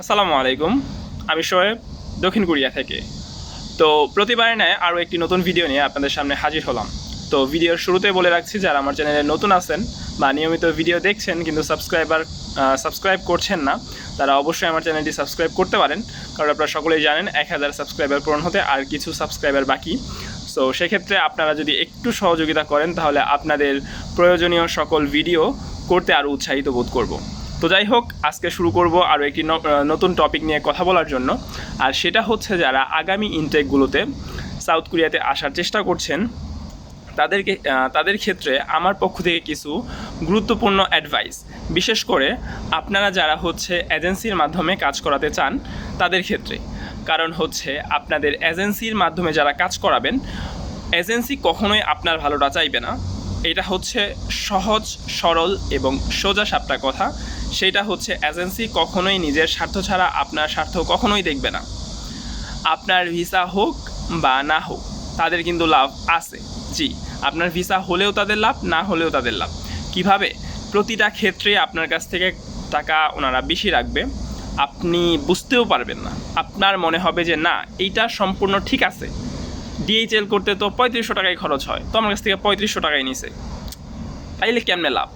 আসসালামু আলাইকুম। আমি শোয়েব দক্ষিণ কোরিয়া থেকে। তো প্রতিবারের নেয় আরও একটি নতুন ভিডিও নিয়ে আপনাদের সামনে হাজির হলাম। তো ভিডিওর শুরুতে বলে রাখছি, যারা আমার চ্যানেলে নতুন আছেন বা নিয়মিত ভিডিও দেখছেন কিন্তু সাবস্ক্রাইবার সাবস্ক্রাইব করছেন না, তারা অবশ্যই আমার চ্যানেলটি সাবস্ক্রাইব করতে পারেন। কারণ আপনারা সকলেই জানেন, এক হাজার সাবস্ক্রাইবার পূরণ হতে আর কিছু সাবস্ক্রাইবার বাকি। সো সেক্ষেত্রে আপনারা যদি একটু সহযোগিতা করেন, তাহলে আপনাদের প্রয়োজনীয় সকল ভিডিও করতে আরও উৎসাহিত বোধ করব। তো যাই হোক, আজকে শুরু করব আরও একটি নতুন টপিক নিয়ে কথা বলার জন্য। আর সেটা হচ্ছে যারা আগামী ইনটেকগুলোতে সাউথ কোরিয়াতে আসার চেষ্টা করছেন, তাদেরকে তাদের ক্ষেত্রে আমার পক্ষ থেকে কিছু গুরুত্বপূর্ণ অ্যাডভাইস বিশেষ করে আপনারা যারা হচ্ছে এজেন্সির মাধ্যমে কাজ করাতে চান, তাদের ক্ষেত্রে। কারণ হচ্ছে আপনাদের এজেন্সির মাধ্যমে যারা কাজ করাবেন এজেন্সি কখনোই আপনার ভালোটা চাইবে না। এটা হচ্ছে সহজ, সরল এবং সোজা সাপটা কথা। সেটা হচ্ছে এজেন্সি কখনোই নিজের স্বার্থ ছাড়া আপনার স্বার্থ কখনোই দেখবে না। আপনার ভিসা হোক বা না হোক, তাদের কিন্তু লাভ আছে। জি, আপনার ভিসা হলেও তাদের লাভ, না হলেও তাদের লাভ। কীভাবে? প্রতিটা ক্ষেত্রে আপনার কাছ থেকে টাকা ওনারা বেশি রাখবে। আপনি বুঝতেও পারবেন না। আপনার মনে হবে যে, না, এইটা সম্পূর্ণ ঠিক আছে। ডিএইচএল করতে তো পঁয়ত্রিশশো টাকায় খরচ হয়। তো আমার কাছ থেকে পঁয়ত্রিশশো টাকায় নিছে। তাইলে কেমনে লাভ?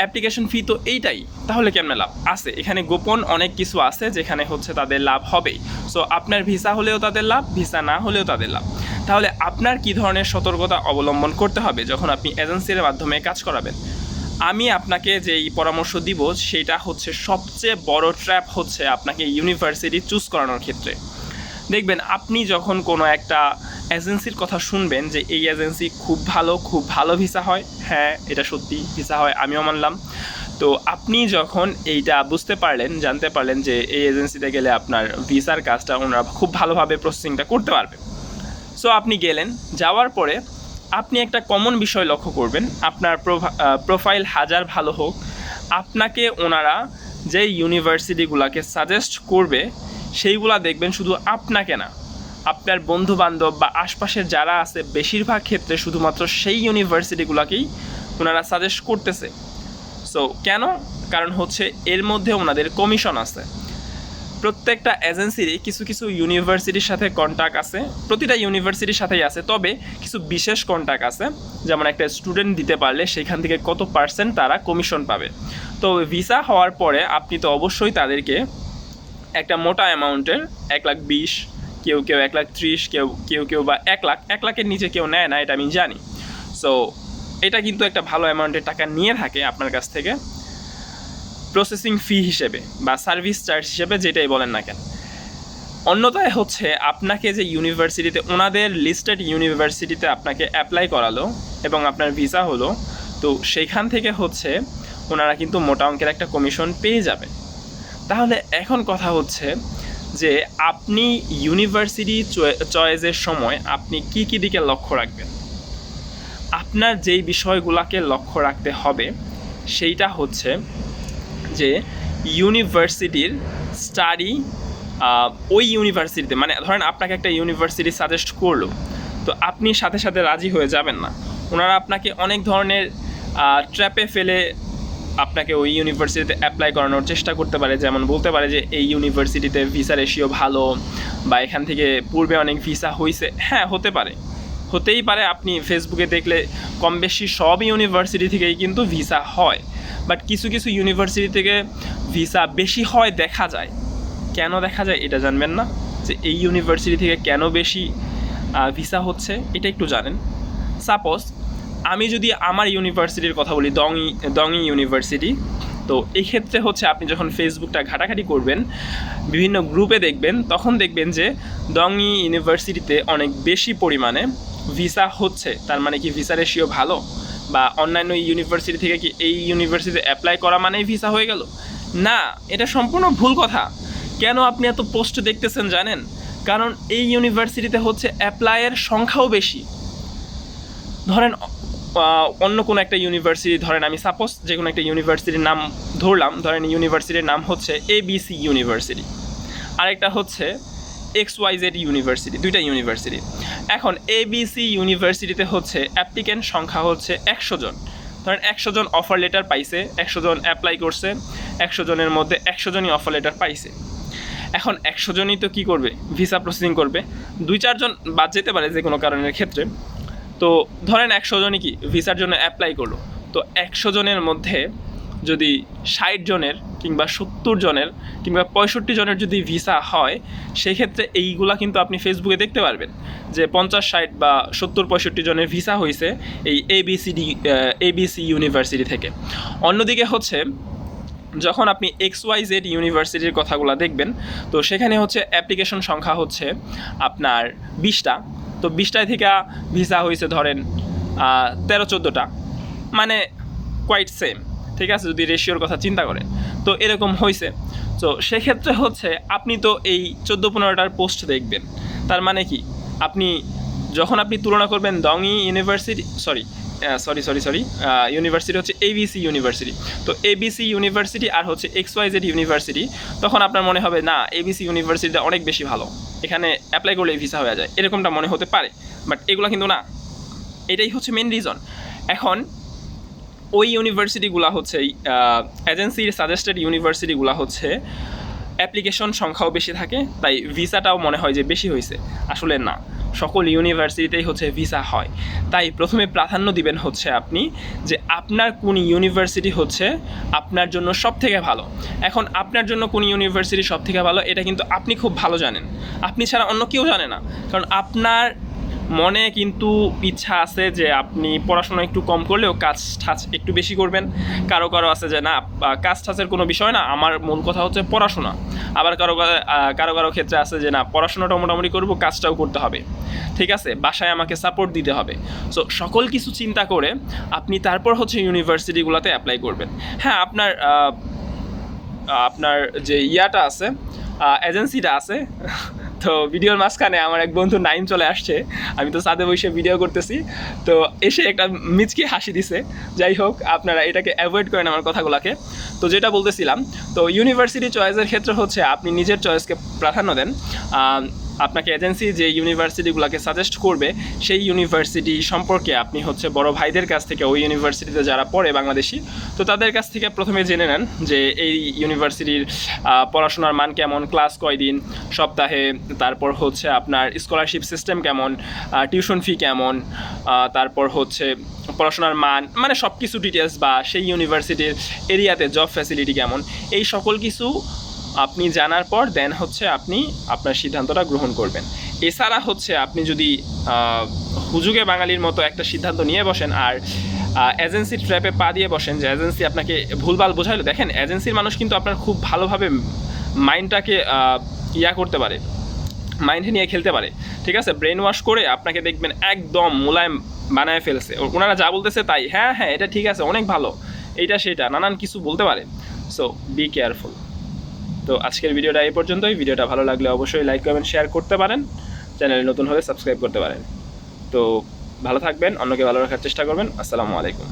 অ্যাপ্লিকেশন ফি তো এইটাই, তাহলে কেমনে লাভ? আছে, এখানে গোপন অনেক কিছু আছে যেখানে হচ্ছে তাদের লাভ হবেই। সো আপনার ভিসা হলেও তাদের লাভ, ভিসা না হলেও তাদের লাভ। তাহলে আপনার কি ধরনের সতর্কতা অবলম্বন করতে হবে যখন আপনি এজেন্সির মাধ্যমে কাজ করাবেন? আমি আপনাকে যেই পরামর্শ দিব, সেটা হচ্ছে সবচেয়ে বড় ট্র্যাপ হচ্ছে আপনাকে ইউনিভার্সিটি চুজ করানোর ক্ষেত্রে। দেখবেন, আপনি যখন কোনো একটা এজেন্সির কথা শুনবেন যে এই এজেন্সি খুব ভালো খুব ভালো ভিসা হয়। হ্যাঁ এটা সত্যি ভিসা হয়, আমিও মানলাম। তো আপনি যখন এইটা বুঝতে পারলেন, জানতে পারলেন যে এই এজেন্সিতে গেলে আপনার ভিসার কাজটা ওনারা খুব ভালোভাবে প্রসেসিংটা করতে পারবে। সো আপনি গেলেন, যাওয়ার পরে আপনি একটা কমন বিষয় লক্ষ্য করবেন। আপনার প্রোফাইল হাজার ভালো হোক। আপনাকে ওনারা যে ইউনিভার্সিটিগুলোকে সাজেস্ট করবে, সেইগুলা দেখবেন শুধু আপনাকে না। আপনার বন্ধু বান্ধব বা আশপাশের যারা আছে, বেশিরভাগ ক্ষেত্রে শুধুমাত্র সেই ইউনিভার্সিটিগুলোকেই ওনারা সাজেস্ট করতেছে। সো কেন? কারণ হচ্ছে এর মধ্যে ওনাদের কমিশন আছে। প্রত্যেকটা এজেন্সিরই কিছু কিছু ইউনিভার্সিটির সাথে কন্ট্যাক্ট আছে, প্রতিটা ইউনিভার্সিটির সাথেই আছে, তবে কিছু বিশেষ কন্ট্যাক্ট আছে, যেমন একটা স্টুডেন্ট দিতে পারলে সেখান থেকে কত পার্সেন্ট তারা কমিশন পাবে। তো ভিসা হওয়ার পরে আপনি তো অবশ্যই তাদেরকে একটা মোটা অ্যামাউন্টের এক লাখ বিশ কেউ কেউ এক লাখ ত্রিশ, কেউ কেউ কেউ বা এক লাখ, এক লাখের নিচে কেউ নেয় না, এটা আমি জানি। সো এটা কিন্তু একটা ভালো অ্যামাউন্টের টাকা নিয়ে থাকে আপনার কাছ থেকে প্রসেসিং ফি হিসেবে বা সার্ভিস চার্জ হিসেবে যেটাই বলেন না কেন। অন্যথায় হচ্ছে আপনাকে যে ইউনিভার্সিটিতে ওনাদের লিস্টেড ইউনিভার্সিটিতে আপনাকে অ্যাপ্লাই করালো এবং আপনার ভিসা হলো, তো সেইখান থেকে হচ্ছে ওনারা কিন্তু মোটা অঙ্কের একটা কমিশন পেয়ে যাবে। তাহলে এখন কথা হচ্ছে যে আপনি ইউনিভার্সিটি চয়েসের সময় আপনি কি কি দিকে লক্ষ্য রাখবেন? আপনার যেই বিষয়গুলোকে লক্ষ্য রাখতে হবে, সেইটা হচ্ছে যে ইউনিভার্সিটির স্টাডি ওই ইউনিভার্সিটিতে মানে ধরেন আপনাকে একটা ইউনিভার্সিটি সাজেস্ট করল, তো আপনি সাথে সাথে রাজি হয়ে যাবেন না। ওনারা আপনাকে অনেক ধরনের ট্র্যাপে ফেলে আপনাকে ওই ইউনিভার্সিটিতে অ্যাপ্লাই করানোর চেষ্টা করতে পারে। যেমন বলতে পারে যে এই ইউনিভার্সিটিতে ভিসা রেশিও ভালো বা এখান থেকে পূর্বে অনেক ভিসা হয়েছে হ্যাঁ হতে পারে। হতেই পারে আপনি ফেসবুকে দেখলে কম বেশি সব ইউনিভার্সিটি থেকেই কিন্তু ভিসা হয়। বাট কিছু কিছু ইউনিভার্সিটি থেকে ভিসা বেশি হয় দেখা যায়। কেন দেখা যায় এটা জানবেন না? যে এই ইউনিভার্সিটি থেকে কেন বেশি ভিসা হচ্ছে, এটা একটু জানেন। সাপোজ আমি যদি আমার ইউনিভার্সিটির কথা বলি দংই দংই ইউনিভার্সিটি, তো এই ক্ষেত্রে হচ্ছে আপনি যখন ফেসবুকটা ঘাটাঘাটি করবেন, বিভিন্ন গ্রুপে দেখবেন, তখন দেখবেন যে দংই ইউনিভার্সিটিতে অনেক বেশি পরিমাণে ভিসা হচ্ছে। তার মানে কি ভিসা রেশিও ভালো? বা অন্যান্য ইউনিভার্সিটি থেকে কি এই ইউনিভার্সিটিতে অ্যাপ্লাই করা মানেই ভিসা হয়ে গেল? না, এটা সম্পূর্ণ ভুল কথা। কেন আপনি এত পোস্ট দেখতেছেন জানেন? কারণ এই ইউনিভার্সিটিতে হচ্ছে অ্যাপ্লাইয়ের সংখ্যাও বেশি। ধরেন অন্য কোনো একটা ইউনিভার্সিটি ধরেন আমি সাপোজ যে কোনো একটা ইউনিভার্সিটির নাম ধরলাম, ধরেন ইউনিভার্সিটির নাম হচ্ছে এবিসি ইউনিভার্সিটি আরেকটা হচ্ছে এক্স ওয়াই জেড ইউনিভার্সিটি দুইটা ইউনিভার্সিটি এখন এবিসি ইউনিভার্সিটিতে হচ্ছে অ্যাপ্লিকেন্ট সংখ্যা হচ্ছে একশো জন। ধরেন একশো জন অফার লেটার পাইছে, একশো জন অ্যাপ্লাই করছে, একশো জনের মধ্যে একশো জনই অফার লেটার পাইছে। এখন একশো জনই তো কী করবে? ভিসা প্রসেসিং করবে। দুই চারজন বাদ যেতে পারে যে কোনো কারণের ক্ষেত্রে। তো ধরেন একশো জনই কি ভিসার জন্য অ্যাপ্লাই করল। তো একশো জনের মধ্যে যদি ষাট জনের কিংবা সত্তর জনের কিংবা পঁয়ষট্টি জনের যদি ভিসা হয় সেই ক্ষেত্রে এইগুলা কিন্তু আপনি ফেসবুকে দেখতে পারবেন যে পঞ্চাশ, ষাট বা সত্তর, পঁয়ষট্টি জনের ভিসা হয়েছে এই এবিসিডি এবিসি ইউনিভার্সিটি থেকে। অন্যদিকে হচ্ছে, যখন আপনি এক্স ওয়াই জেড ইউনিভার্সিটির কথাগুলো দেখবেন, তো সেখানে হচ্ছে অ্যাপ্লিকেশন সংখ্যা হচ্ছে আপনার বিশটা। তো বিশটায় থেকে ভিসা হয়েছে ধরেন তেরো, চোদ্দোটা। মানে কোয়াইট সেম ঠিক আছে, যদি রেশিওর কথা চিন্তা করেন তো এরকম হয়েছে। তো সেক্ষেত্রে হচ্ছে আপনি তো এই চোদ্দ, পনেরোটার পোস্ট দেখবেন। তার মানে কি? আপনি যখন আপনি তুলনা করবেন দংই university sorry sorry sorry sorry university হচ্ছে এবিসি ইউনিভার্সিটি তো এবিসি ইউনিভার্সিটি আর হচ্ছে এক্স ওয়াই জেড ইউনিভার্সিটি তখন আপনার মনে হবে, না এবিসি ইউনিভার্সিটিটা অনেক বেশি ভালো। এখানে অ্যাপ্লাই করলে ভিসা হয়ে যায়। এরকমটা মনে হতে পারে বাট এগুলো কিন্তু না। এটাই হচ্ছে মেন রিজন এখন, ওই ইউনিভার্সিটিগুলো হচ্ছে এজেন্সির সাজেস্টেড ইউনিভার্সিটিগুলো হচ্ছে অ্যাপ্লিকেশন সংখ্যাও বেশি থাকে, তাই ভিসাটাও মনে হয় যে বেশি হয়েছে আসলে না। সকল ইউনিভার্সিটিতেই হচ্ছে ভিসা হয়। তাই প্রথমে প্রাধান্য দিবেন হচ্ছে আপনি যে আপনার কোন ইউনিভার্সিটি হচ্ছে আপনার জন্য সব থেকে ভালো। এখন আপনার জন্য কোন ইউনিভার্সিটি সব থেকে ভালো, এটা কিন্তু আপনি খুব ভালো জানেন। আপনি ছাড়া অন্য কেউ জানে না। কারণ আপনার মনে কিন্তু ইচ্ছা আছে যে আপনি পড়াশোনা একটু কম করলেও কাজ ঠাচ একটু বেশি করবেন। কারও কারও আছে যে, না কাজ ঠাচের কোনো বিষয় না, আমার মূল কথা হচ্ছে পড়াশোনা। আবার কারও কারও কারও ক্ষেত্রে আছে যে, না, পড়াশোনাটা মোটামুটি করব, কাজটাও করতে হবে। ঠিক আছে, বাসায় আমাকে সাপোর্ট দিতে হবে। সো সকল কিছু চিন্তা করে আপনি তারপর হচ্ছে ইউনিভার্সিটিগুলোতে অ্যাপ্লাই করবেন। হ্যাঁ আপনার আপনার যে ইয়াটা আছে এজেন্সিটা আছে তো ভিডিওর মাঝখানে আমার এক বন্ধু নাইম চলে আসছে। আমি তো সাদে বসে ভিডিও করতেছি। তো এসে একটা মিচকি হাসি দিছে। যাই হোক, আপনারা এটাকে অ্যাভয়েড করেন আমার কথাগুলোকে। তো যেটা বলতেছিলাম, তো ইউনিভার্সিটি চয়েসের ক্ষেত্রে হচ্ছে আপনি নিজের চয়েসকে প্রাধান্য দেন। আপনাকে এজেন্সি যে ইউনিভার্সিটিগুলোকে সাজেস্ট করবে, সেই ইউনিভার্সিটি সম্পর্কে আপনি হচ্ছে বড় ভাইদের কাছ থেকে ওই ইউনিভার্সিটিতে যারা পড়ে বাংলাদেশি, তো তাদের কাছ থেকে প্রথমে জেনে নেন যে এই ইউনিভার্সিটির পড়াশোনার মান কেমন ক্লাস কয়দিন, সপ্তাহে, তারপর হচ্ছে আপনার স্কলারশিপ সিস্টেম কেমন টিউশন ফি কেমন তারপর হচ্ছে পড়াশোনার মান মানে সব কিছু ডিটেলস বা সেই ইউনিভার্সিটির এরিয়াতে জব ফ্যাসিলিটি কেমন, এই সকল কিছু আপনি জানার পর দেন হচ্ছে আপনি আপনার সিদ্ধান্তটা গ্রহণ করবেন। এছাড়া হচ্ছে আপনি যদি হুজুগে বাঙালির মতো একটা সিদ্ধান্ত নিয়ে বসেন আর এজেন্সির ট্র্যাপে পা দিয়ে বসেন যে এজেন্সি আপনাকে ভুলভাল বোঝাইলো, দেখেন এজেন্সির মানুষ কিন্তু আপনার খুব ভালোভাবে মাইন্ডটাকে ইয়া করতে পারে মাইন্ডে নিয়ে খেলতে পারে, ঠিক আছে? ব্রেন ওয়াশ করে আপনাকে দেখবেন একদম মোলায়েম বানায় ফেলছে। ওনারা যা বলতেছে তাই হ্যাঁ হ্যাঁ এটা ঠিক আছে, অনেক ভালো, এইটা সেটা নানান কিছু বলতে পারে। সো বি কেয়ারফুল তো আজকের ভিডিওটা এই পর্যন্তই। ভিডিওটা ভালো লাগলে অবশ্যই লাইক কমেন্ট শেয়ার করতে পারেন। চ্যানেলে নতুন হলে সাবস্ক্রাইব করতে পারেন। তো ভালো থাকবেন, অন্যকে ভালো রাখার চেষ্টা করবেন। আসসালামু আলাইকুম।